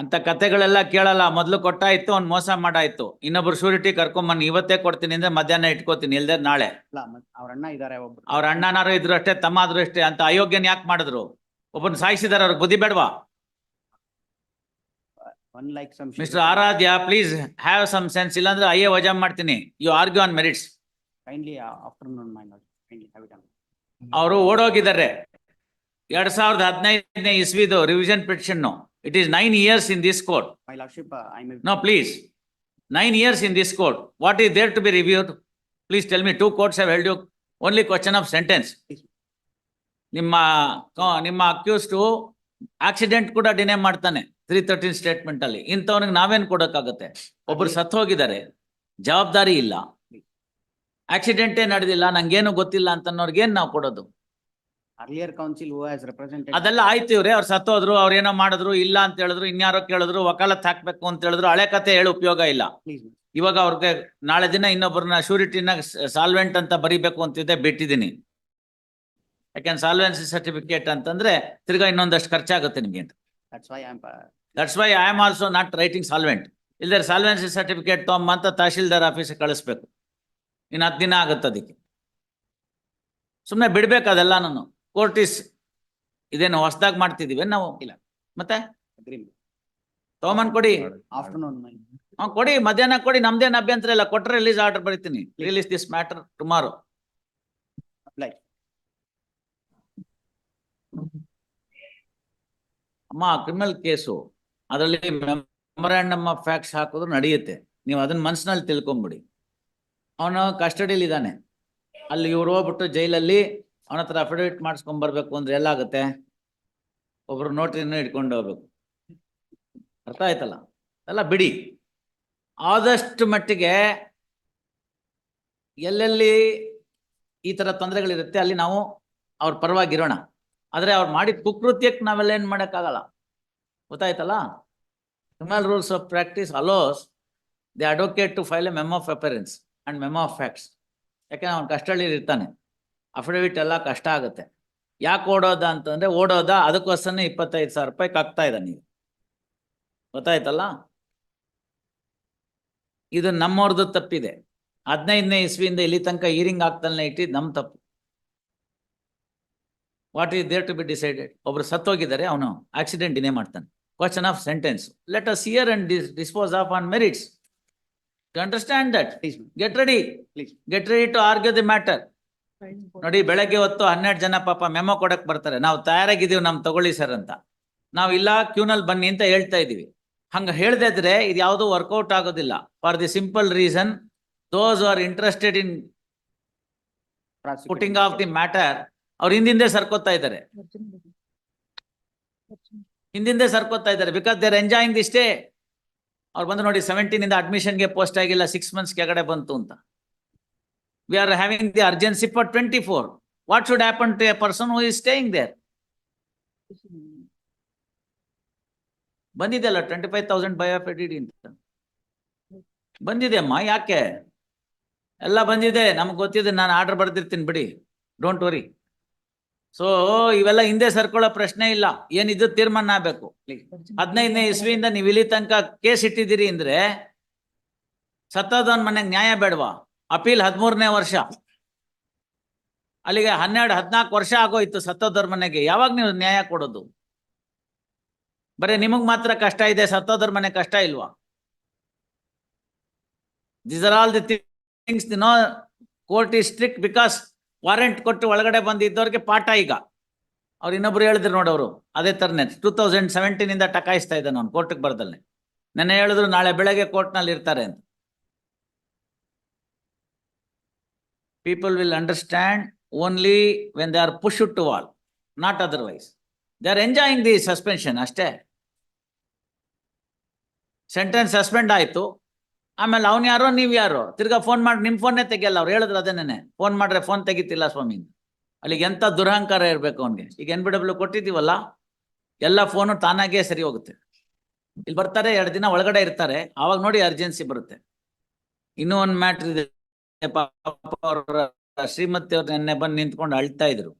ಅಂತ ಕತೆಗಳೆಲ್ಲ ಕೇಳಲ್ಲ. ಮೊದ್ಲು ಕೊಟ್ಟಾಯ್ತು ಅವ್ನ್ ಮೋಸ ಮಾಡಾಯ್ತು. ಇನ್ನೊಬ್ರು ಶೂರಿಟಿ ಕರ್ಕೊಂಬನ್ ಇವತ್ತೇ ಕೊಡ್ತೀನಿ ಅಂದ್ರೆ ಮಧ್ಯಾಹ್ನ ಇಟ್ಕೋತೀನಿ ಇಲ್ದೇ ನಾಳೆ. ಅವ್ರ ಅಣ್ಣ ಇದಾರೆ ಒಬ್ರು. ಅವ್ರ ಅಣ್ಣನಾರು ಇದ್ರು ಅಷ್ಟೇ ತಮ್ಮ ಆದ್ರೂ ಅಷ್ಟೇ ಅಂತ ಅಯೋಗ್ಯನ್ ಯಾಕೆ ಮಾಡಿದ್ರು? ಒಬ್ಬನ್ ಸಾಯಿಸಿದಾರೆ ಅವ್ರಿಗೆ ಬುದ್ಧಿ ಬೇಡವಾ? One like some mister Aradhya please have some sense ಇಲ್ಲಾಂದ್ರೆ ಅಯ್ಯೇ ವಜಾ ಮಾಡ್ತೀನಿ. You argue on merits kindly afternoon ಅವರು ಓಡೋಗಿದ್ದಾರೆ. ಎರಡ್ ಸಾವಿರದ ಹದಿನೈದನೇ ಇಸ್ವಿದು revision petition it is nine years in this court my lordship I may No, please. Nine years in this court. What is there to be reviewed? Please tell me, two courts have held you. Only question of sentence. ನಿಮ್ಮ ಕ- ನಿಮ್ಮ ಅಕ್ಯೂಸ್ಟು accident ಕೂಡ ಡಿನೇ ಮಾಡ್ತಾನೆ. Three thirteen statement ಅಲ್ಲಿ. ಇಂಥವನಿಗೆ ನಾವೇನ್ ಕೊಡಕ್ಕಾಗತ್ತೆ? ಒಬ್ರು ಸತ್ತು ಹೋಗಿದ್ದಾರೆ ಜವಾಬ್ದಾರಿ ಇಲ್ಲ. ಆಕ್ಸಿಡೆಂಟೇ ನಡೆದಿಲ್ಲ. ನಂಗೇನು ಗೊತ್ತಿಲ್ಲ ಅಂತ ಅನ್ನೋರ್ಗೇನು ನಾವು ಕೊಡೋದು? Earlier counsel who has represented ಅದೆಲ್ಲ ಆಯ್ತು ಇವ್ರೆ ಅವ್ರು ಸತ್ತೋದ್ರು ಅವ್ರ ಏನೋ ಮಾಡಿದ್ರು ಇಲ್ಲ ಅಂತ ಹೇಳಿದ್ರು ಇನ್ಯಾರೋ ಕೇಳಿದ್ರು ವಕಾಲತ್ ಹಾಕ್ಬೇಕು ಅಂತ ಹೇಳಿದ್ರು ಹಳೆ ಕತೆ ಹೇಳಿ ಉಪಯೋಗ ಇಲ್ಲ. ಇವಾಗ ಅವ್ರಿಗೆ ನಾಳೆ ದಿನ ಇನ್ನೊಬ್ಬರನ್ನ ಶೂರಿಟಿನ ಸಾಲ್ವೆಂಟ್ ಅಂತ ಬರಿಬೇಕು ಅಂತಿದ್ದೆ ಬಿಟ್ಟಿದ್ದೀನಿ. ಯಾಕೆಂದ್ರೆ ಸಾಲ್ವೆನ್ಸಿ ಸರ್ಟಿಫಿಕೇಟ್ ಅಂತಂದ್ರೆ ತಿರ್ಗಾ ಇನ್ನೊಂದಷ್ಟು ಖರ್ಚಾಗುತ್ತೆ ನಿಮ್ಗೆ ಅಂತ. That's why I am that's why I am also not writing solvent ಇಲ್ದೇ ಸಾಲ್ವೆನ್ಸಿ ಸರ್ಟಿಫಿಕೇಟ್ ತೊಗೊಂಬ ಅಂತ ತಹಶೀಲ್ದಾರ್ ಆಫೀಸಿಗೆ ಕಳಿಸ್ಬೇಕು. ಇನ್ನು ಹತ್ತು ದಿನ ಆಗುತ್ತೆ ಅದಕ್ಕೆ. ಸುಮ್ಮನೆ ಬಿಡ್ಬೇಕು ಅದೆಲ್ಲ ನಾನು. ಕೋರ್ಟ್ ಇಸ್ ಇದೇನು ಹೊಸದಾಗಿ ಮಾಡ್ತಿದೀವಿ ನಾವು? ಇಲ್ಲ. ಮತ್ತೆ? ತಗೊಂಬನ್ ತಗೊಂಬಂದ್ ಕೊಡಿ. ಆಫ್ಟರ್ನೂನ್ ಹಾ ಕೊಡಿ. ಮಧ್ಯಾಹ್ನ ಕೊಡಿ. ನಮ್ದೇನ್ ಅಭ್ಯಂತರ ಇಲ್ಲ. ಕೊಟ್ರೆ ರಿಲೀಸ್ ಆರ್ಡರ್ ಬರೀತೀನಿ. Release this matter tomorrow apply ಅಮ್ಮ ಕ್ರಿಮಿನಲ್ ಕೇಸು ಅದರಲ್ಲಿ ಮೆಮೊರಾಂಡಮ್ ಆಫ್ ಫ್ಯಾಕ್ಟ್ಸ್ ಹಾಕಿದ್ರು ನಡೆಯುತ್ತೆ. ನೀವು ಅದನ್ನ ಮನ್ಸಿನಲ್ಲಿ ತಿಳ್ಕೊಂಬಿಡಿ. ಅವನು ಕಸ್ಟಡಿಯಲ್ಲಿ ಇದ್ದಾನೆ ಅಲ್ಲಿ ಇವ್ರು ಹೋಗ್ಬಿಟ್ಟು ಜೈಲಲ್ಲಿ ಅವನ ಹತ್ರ ಅಫಿಡವಿಟ್ ಮಾಡಿಸ್ಕೊಂಡ್ ಬರ್ಬೇಕು ಅಂದ್ರೆ ಎಲ್ಲ ಆಗುತ್ತೆ ಒಬ್ರು ನೋಟ್ರಿನ ಇಟ್ಕೊಂಡು ಹೋಗ್ಬೇಕು. ಅರ್ಥ ಆಯ್ತಲ್ಲ? ಎಲ್ಲ ಬಿಡಿ. ಆದಷ್ಟು ಮಟ್ಟಿಗೆ ಎಲ್ಲೆಲ್ಲಿ ಈ ತರ ತೊಂದರೆಗಳಿರುತ್ತೆ ಅಲ್ಲಿ ನಾವು ಅವ್ರ ಪರವಾಗಿರೋಣ. ಆದ್ರೆ ಅವ್ರು ಮಾಡಿದ ಕುಕೃತ್ಯಕ್ಕೆ ನಾವೆಲ್ಲ ಏನ್ ಮಾಡೋಕ್ಕಾಗಲ್ಲ. ಗೊತ್ತಾಯ್ತಲ್ಲ? Criminal rules of practice allows the advocate to file a memo of appearance and memo of facts ಯಾಕೆಂದ್ರೆ ಅವ್ನು ಕಷ್ಟಹಳ್ಳಿ ಇರ್ತಾನೆ. ಅಫಿಡವಿಟ್ ಎಲ್ಲ ಕಷ್ಟ ಆಗುತ್ತೆ. ಯಾಕೆ ಓಡೋದ ಅಂತಂದ್ರೆ ಓಡೋದ ಅದಕ್ಕೋಸ್ಕರನೇ ಇಪ್ಪತ್ತೈದು ಸಾವಿರ ರೂಪಾಯಿ ಕಕ್ತಾ ಇದ್ದಾನೆ ನೀವು. ಗೊತ್ತಾಯ್ತಲ್ಲ? ಇದು ನಮ್ಮವ್ರದ್ದು ತಪ್ಪಿದೆ. ಹದಿನೈದನೇ ಇಸ್ವಿಯಿಂದ ಇಲ್ಲಿ ತನಕ ಈರಿಂಗ್ ಆಗ್ತಲೇ ಇಟ್ಟಿದ್ದು ನಮ್ಮ ತಪ್ಪು. What is there to be decided ಒಬ್ರು ಸತ್ತೋಗಿದ್ದಾರೆ ಅವನು ಆಕ್ಸಿಡೆಂಟ್ ಇನ್ನೇ ಮಾಡ್ತಾನೆ. Question of sentence let us hear and dispose of on merits to understand that get ready get ready to argue the matter ನೋಡಿ, ಬೆಳಗ್ಗೆ ಹೊತ್ತು ಹನ್ನೆರಡು ಜನ ಪಾಪ ಮೆಮೊ ಕೊಡಕ್ ಬರ್ತಾರೆ. ನಾವು ತಯಾರಾಗಿದ್ದೀವಿ, ನಮ್ ತಗೊಳ್ಳಿ ಸರ್ ಅಂತ. ನಾವು ಇಲ್ಲ, ಕ್ಯೂನಲ್ಲಿ ಬನ್ನಿ ಅಂತ ಹೇಳ್ತಾ ಇದೀವಿ ಹಂಗ ಹೇಳ್ದೆ ಇದ್ರೆ ಇದು ಯಾವುದು ವರ್ಕೌಟ್ ಆಗೋದಿಲ್ಲ. For the simple reason, those are interested in putting of the matter, ಅವ್ರು ಹಿಂದಿಂದೆ ಸರ್ಕೋತಾ ಇದ್ದಾರೆ. ಹಿಂದಿಂದೆ ಸರ್ಕೋತಾ ಇದ್ದಾರೆ. Because they're enjoying the stay ಅವ್ರು ಬಂದು ನೋಡಿ ಸೆವೆಂಟೀನ್ ಇಂದ ಅಡ್ಮಿಷನ್ಗೆ ಪೋಸ್ಟ್ ಆಗಿಲ್ಲ ಸಿಕ್ಸ್ ಮಂತ್ಸ್ ಕೆಳಗಡೆ ಬಂತು ಅಂತ. We are having the urgency for twenty four what should happen to a person who is staying there ಬಂದಿದೆ ಅಲ್ಲ twenty five thousand by of ADD ಅಂತ. ಬಂದಿದೆ ಅಮ್ಮ, ಯಾಕೆ? ಎಲ್ಲ ಬಂದಿದೆ, ನಮ್ಗೆ ಗೊತ್ತಿದೆ, ನಾನು ಆರ್ಡರ್ ಬರ್ದಿರ್ತೀನಿ ಬಿಡಿ. ಡೋಂಟ್ ವರಿ ಸೊ ಇವೆಲ್ಲ ಹಿಂದೆ ಸರ್ಕೊಳ್ಳೋ ಪ್ರಶ್ನೆ ಇಲ್ಲ. ಏನಿದ್ದು ತೀರ್ಮಾನ ಆಗ್ಬೇಕು? ಹದಿನೈದನೇ ಇಸ್ವಿಯಿಂದ ನೀವು ಇಲ್ಲಿ ತನಕ ಕೇಸ್ ಇಟ್ಟಿದ್ದೀರಿ ಅಂದ್ರೆ, ಸತ್ತದವನ್ ಮನೆಗೆ ನ್ಯಾಯ ಬೇಡವಾ? ಅಪೀಲ್ ಹದಿಮೂರನೇ ವರ್ಷ. ಅಲ್ಲಿಗೆ ಹನ್ನೆರಡು, ಹದಿನಾಲ್ಕು ವರ್ಷ ಆಗೋಯ್ತು ಸತ್ತೋದವ್ರ ಮನೆಗೆ ಯಾವಾಗ ನೀವು ನ್ಯಾಯ ಕೊಡೋದು? ಬರೀ ನಿಮಗ್ ಮಾತ್ರ ಕಷ್ಟ ಇದೆ ಸತ್ತೋದವ್ರ ಮನೆ ಕಷ್ಟ ಇಲ್ವಾ? This are all the things no court is strict because warrant ಕೊಟ್ಟು ಒಳಗಡೆ ಬಂದಿದ್ದವ್ರಿಗೆ ಪಾಠ ಈಗ. ಅವ್ರು ಇನ್ನೊಬ್ರು ಹೇಳಿದ್ರು ನೋಡೋರು ಅದೇ ತರನೇ ಟೂ ತೌಸಂಡ್ ಸೆವೆಂಟೀನ್ ಇಂದ ಟಕಾಯಿಸ್ತಾ ಇದ್ದಾನೆ ಅವ್ನು ಕೋರ್ಟ್ಗೆ ಬರ್ದಲ್ಲೇ ನೆನ್ನೆ ಹೇಳಿದ್ರು ನಾಳೆ ಬೆಳಗ್ಗೆ ಕೋರ್ಟ್ನಲ್ಲಿ ಇರ್ತಾರೆ ಅಂತ. People will understand only when they are pushed to wall not otherwise They are enjoying the suspension ಅಷ್ಟೇ. ಸೆಂಟೆನ್ಸ್ ಸಸ್ಪೆಂಡ್ ಆಯ್ತು. ಆಮೇಲೆ ಅವ್ನು ಯಾರೋ, ನೀವ್ ಯಾರೋ? ತಿರ್ಗಾ ಫೋನ್ ಮಾಡಿ, ನಿಮ್ ಫೋನ್ನೇ ತೆಗಿಯಲ್ಲ ಅವ್ರು ಹೇಳಿದ್ರು ಅದೇನೇನೆ ಫೋನ್ ಮಾಡ್ರೆ ಫೋನ್ ತೆಗಿತಿಲ್ಲ ಸ್ವಾಮಿ. ಅಲ್ಲಿಗೆ ಎಂತ ದುರಹಂಕಾರ ಇರ್ಬೇಕು ಅವನಿಗೆ. ಈಗ ಎನ್ ಬಿ ಡಬ್ಲ್ಯೂ ಕೊಟ್ಟಿದ್ದೀವಲ್ಲ, ಎಲ್ಲ ಫೋನು ತಾನಾಗೇ ಸರಿ ಹೋಗುತ್ತೆ. ಇಲ್ಲಿ ಬರ್ತಾರೆ, ಎರಡು ದಿನ ಒಳಗಡೆ ಇರ್ತಾರೆ. ಆವಾಗ ನೋಡಿ ಅರ್ಜೆನ್ಸಿ ಬರುತ್ತೆ. ಇನ್ನೂ ಒಂದ್ ಮ್ಯಾಟ್ರ್ ಇದೆ. ಪಾಪ ಅವರ ಶ್ರೀಮತಿ ಅವ್ರ ನಿನ್ನೆ ಬಂದು ನಿಂತ್ಕೊಂಡು ಅಳ್ತಾ ಇದ್ರು.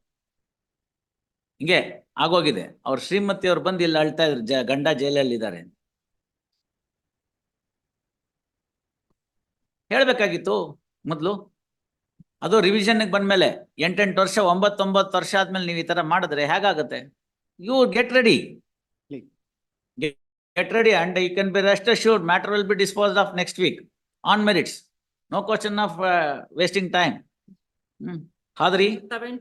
ಹಿಂಗೆ ಆಗೋಗಿದೆ. ಅವ್ರ ಶ್ರೀಮತಿ ಅವ್ರು ಬಂದು ಇಲ್ಲಿ ಅಳ್ತಾ ಇದ್ರು ಜ ಗಂಡ ಜೈಲಲ್ಲಿ ಇದ್ದಾರೆ ಹೇಳ್ಬೇಕಾಗಿತ್ತು ಮೊದಲು? ಅದು ರಿವಿಷನ್ಗೆ ಬಂದ್ಮೇಲೆ ಎಂಟೆಂಟು ವರ್ಷ ಒಂಬತ್ತೊಂಬತ್ತು ವರ್ಷ ಆದ್ಮೇಲೆ ನೀವು ಈ ತರ ಮಾಡಿದ್ರೆ ಹೇಗಾಗುತ್ತೆ? You get ready get ready and you can be rest assured matter will be dispose of next week on merits No question of uh, wasting time. Hmm. Hadri?